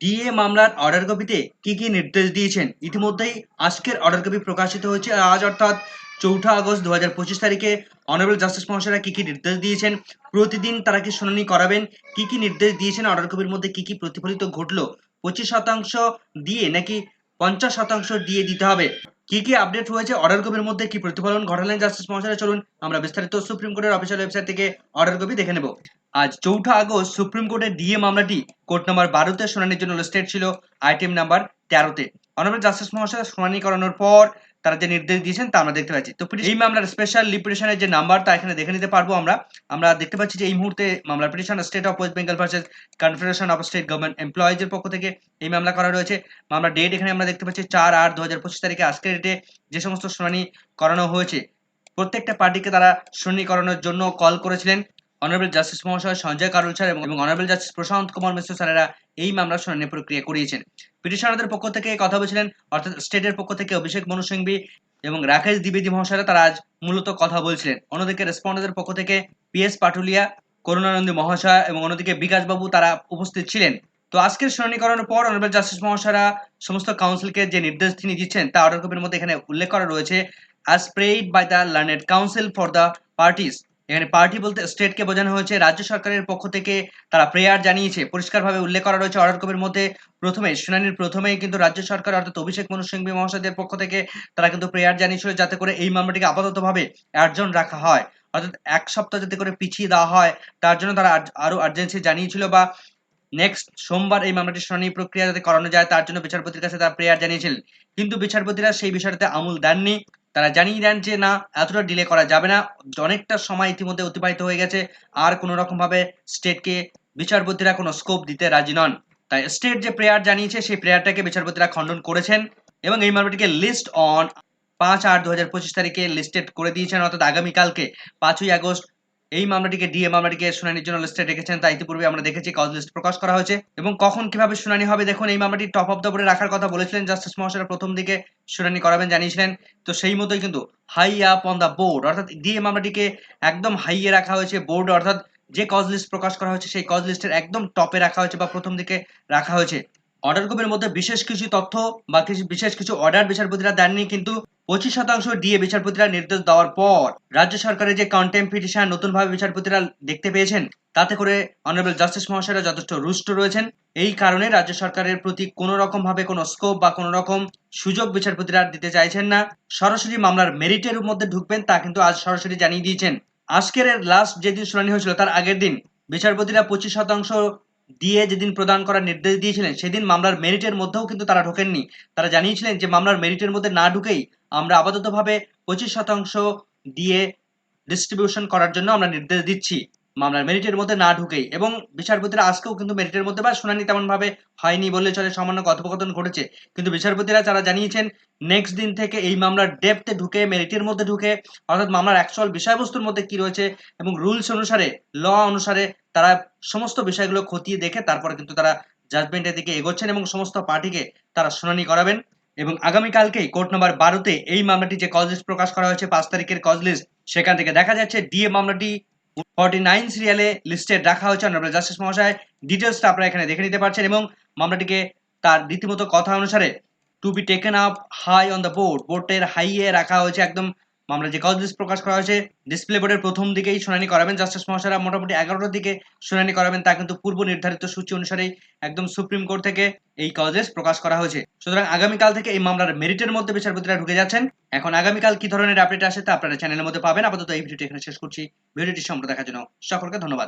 DA মামলার order কপিতে কি কি নির্দেশ দিয়েছেন? ইতিমধ্যেই আজকের অর্ডার কপি প্রকাশিত হয়েছে আজ অর্থাৎ চৌঠা আগস্ট দু হাজার পঁচিশ তারিখে। অনারেবল জাস্টিস মহাশয়রা কি কি নির্দেশ দিয়েছেন? প্রতিদিন তারা কি শুনানি করাবেন? কি কি নির্দেশ দিয়েছেন? অর্ডার কপির মধ্যে কি কি প্রতিফলিত ঘটলো? পঁচিশ শতাংশ দিয়ে নাকি পঞ্চাশ শতাংশ দিয়ে দিতে হবে? কি কি আপডেট হয়েছে অর্ডার কপির মধ্যে কি প্রতিফলন ঘটালেন জাস্টিস মহাশয়? চলুন আমরা বিস্তারিত সুপ্রিম কোর্টের অফিসিয়াল ওয়েবসাইট থেকে অর্ডার কপি দেখে নেব। আজ চৌঠা আগস্ট সুপ্রিম কোর্টের ডিএ মামলাটি কোর্ট নাম্বার বারোতে শুনানির জন্য লিস্টেড ছিল। আইটেম নাম্বার তেরোতে। অনারেবল জাস্টিস মহাশয়, শুনানি করানোর পর তারা যে নির্দেশ দিয়েছেন তা আমরা দেখতে পাচ্ছি। তো এই মামলার স্পেশাল লিপিটেশনের যে নাম্বার তা এখানে দেখে নিতে পারব আমরা। আমরা দেখতে পাচ্ছি যে এই মুহূর্তে মামলার petition state of West Bengal versus confederation of state government এমপ্লয়িজের পক্ষ থেকে এই মামলা করা রয়েছে। মামলা ডেট এখানে আমরা দেখতে পাচ্ছি চার আট দু হাজার পঁচিশ তারিখে। আজকের ডেটে যে সমস্ত শুনানি করানো হয়েছে, প্রত্যেকটা পার্টিকে তারা শুনানি করানোর জন্য কল করেছিলেন। অনারেবল জাস্টিস মহাশয় সঞ্জয় কারুল স্যার এবং অনারেবল জাস্টিস প্রশান্ত কুমার মিশ্র স্যারেরা এই মামলার শুনানি প্রক্রিয়া করিয়েছেন। পিটিশনারদের পক্ষ থেকে কথা বলেছিলেন, অর্থাৎ স্টেটের পক্ষ থেকে অভিষেক মনু সিংভি এবং রাকেশ দ্বিবেদী মহাশয়রা তারা আজ মূলত কথা বলছিলেন। অন্যদিকে রেসপন্ডেন্টের পক্ষ থেকে পিএস পাটুলিয়া করুণানন্দী মহাশয় এবং অন্যদিকে বিকাশবাবু তারা উপস্থিত ছিলেন। তো আজকের শুনানি করানোর পর অনারেবল জাস্টিস মহাশয়রা সমস্ত কাউন্সিলকে যে নির্দেশ তিনি দিচ্ছেন তা অর্ডার কপির মধ্যে এখানে উল্লেখ করা রয়েছে। As prayed by the learned counsel for the parties এখানে পার্টি বলতে স্টেটকে বোঝানো হয়েছে, রাজ্য সরকারের পক্ষ থেকে তারা প্রেয়ার জানিয়েছে। পরিষ্কারভাবে উল্লেখ করা রয়েছে অর্ডার কপির মধ্যে প্রথমে, শুনানির প্রথমেই কিন্তু রাজ্য সরকার অর্থাৎ অভিষেক মনু সিংভি মহাশয়দের পক্ষ থেকে তারা কিন্তু প্রেয়ার জানিয়েছিল যাতে করে এই মামলাটিকে আপাততভাবে অ্যাডজন রাখা হয়। অর্থাৎ এক সপ্তাহ যাতে করে পিছিয়ে দেওয়া হয়, তার জন্য তারা আরও আর্জেন্সি জানিয়েছিল বা নেক্সট সোমবার এই মামলাটির শুনানি প্রক্রিয়া যাতে করানো যায়, তার জন্য বিচারপতির কাছে তারা প্রেয়ার জানিয়েছিলেন কিন্তু বিচারপতিরা সেই বিষয়টাতে আমূল দেননি। তারা জানিয়ে দেন যে, না, এতটা ডিলে করা যাবে না। অনেকটা সময় ইতিমধ্যে অতিবাহিত হয়ে গেছে। আর কোনো রকমভাবে স্টেটকে বিচারপতিরা কোনো স্কোপ দিতে রাজি নন। তাই স্টেট যে প্রেয়ার জানিয়েছে, সেই প্রেয়ারটাকে বিচারপতিরা খণ্ডন করেছেন এবং এই মামলাটিকে লিস্ট অন পাঁচ আট দু হাজার পঁচিশ তারিখে লিস্টেড করে দিয়েছেন। অর্থাৎ আগামীকালকে পাঁচই আগস্ট এই মামলাটিকে ডিএ মামলাটিকে শুনানির জন্য লিস্টে রেখেছেন, তা ইতিপূর্বে আমরা দেখেছি কজ লিস্ট প্রকাশ করা হয়েছে। এবং কখন কীভাবে শুনানি হবে, দেখুন, এই মামলাটি টপ অফ দ্য বোর্ডে রাখার কথা বলেছিলেন জাস্টিস মহাশয়রা প্রথম দিকে শুনানি করাবেন জানিয়েছিলেন। তো সেই মতোই কিন্তু high up on the board অর্থাৎ ডিএ মামলাটিকে একদম হাইয়ে রাখা হয়েছে বোর্ড অর্থাৎ যে কজ লিস্ট প্রকাশ করা হয়েছে, সেই কজ লিস্টের একদম টপে রাখা হয়েছে বা প্রথম দিকে রাখা হয়েছে। অর্ডার গ্রুপের মধ্যে বিশেষ কিছু তথ্য বা কিছু বিশেষ কিছু অর্ডার বিচারপতিরা দেননি, কিন্তু পঁচিশ শতাংশ ডিএ বিচারপতিরা নির্দেশ দেওয়ার পর রাজ্য সরকারের যে কন্টেম্প পিটিশন নতুনভাবে বিচারপতিরা দেখতে পেয়েছেন, তাতে করে অনারেবল জাস্টিস মহাশয়রা যথেষ্ট রুষ্ট রয়েছেন। এই কারণে রাজ্য সরকারের প্রতি কোনো রকম ভাবে কোনো স্কোপ বা কোনো রকম সুযোগ বিচারপতিরা দিতে চাইছেন না। সরাসরি মামলার মেরিটের মধ্যে ঢুকবেন তা কিন্তু আজ সরাসরি জানিয়ে দিয়েছেন। আজকের লাস্ট যেদিন শুনানি হয়েছিল তার আগের দিন, বিচারপতিরা পঁচিশ শতাংশ দিয়ে যেদিন প্রদান করার নির্দেশ দিয়েছিলেন, সেদিন মামলার মেরিটের মধ্যেও কিন্তু তারা ঢোকেননি। তারা জানিয়েছিলেন যে মামলার মেরিটের মধ্যে না ঢুকেই আমরা আপাততভাবে পঁচিশ শতাংশ দিয়ে ডিস্ট্রিবিউশন করার জন্য আমরা নির্দেশ দিচ্ছি। মামলার মেরিটের মধ্যে না ঢুকেই। এবং বিচারপতিরা আজকেও কিন্তু মেরিটের মধ্যে বা শুনানি তেমন ভাবে হয়নি বললে চলে, সামান্য কথোপকথন ঘটেছে। কিন্তু বিচারপতিরা যারা জানিয়েছেন নেক্সট দিন থেকে এই মামলার ডেপথে ঢুকে মেরিটের মধ্যে ঢুকে, অর্থাৎ মামলার অ্যাকচুয়াল বিষয়বস্তুর মধ্যে কি রয়েছে এবং রুলস অনুসারে ল অনুসারে তারা সমস্ত বিষয়গুলো খতিয়ে দেখে তারপরে কিন্তু তারা জাজমেন্টের দিকে এগোচ্ছেন এবং সমস্ত পার্টিকে তারা শুনানি করাবেন। এবং আগামীকালকেই কোর্ট নম্বর বারোতে এই মামলাটি যে কজ লিস্ট প্রকাশ করা হয়েছে পাঁচ তারিখের কজ লিস্ট সেখান থেকে দেখা যাচ্ছে ডিএ মামলাটি ফর্টি নাইন সিরিয়ালে লিস্টেড রাখা হয়েছে অনারেবল জাস্টিস মহাশয়। ডিটেলসটা আপনারা এখানে দেখে নিতে পারছেন এবং মামলাটিকে তার রীতিমতো কথা অনুসারে to be taken up high on the board বোর্ডের হাইয়ে রাখা হয়েছে একদম মামলা যে কজ প্রকাশ করা হয়েছে। ডিসপ্লে বোর্ডের প্রথম দিকেই শুনানি করাবেন জাস্টিস মহাশয়রা। মোটামুটি এগারোটার দিকে শুনানি করাবেন, তা কিন্তু পূর্ব নির্ধারিত সূচি অনুসারেই একদম সুপ্রিম কোর্ট থেকে এই কজ প্রকাশ করা হয়েছে। সুতরাং আগামীকাল থেকে এই মামলার মেরিটের মধ্যে বিচারপতিরা ঢুকে যাচ্ছেন। এখন আগামীকাল কি ধরনের আপডেট আসে তা আপনারা চ্যানেলের মধ্যে পাবেন। আপাতত এই ভিডিওটি এখানে শেষ করছি। ভিডিওটি সম্পূর্ণ দেখার জন্য সকলকে ধন্যবাদ।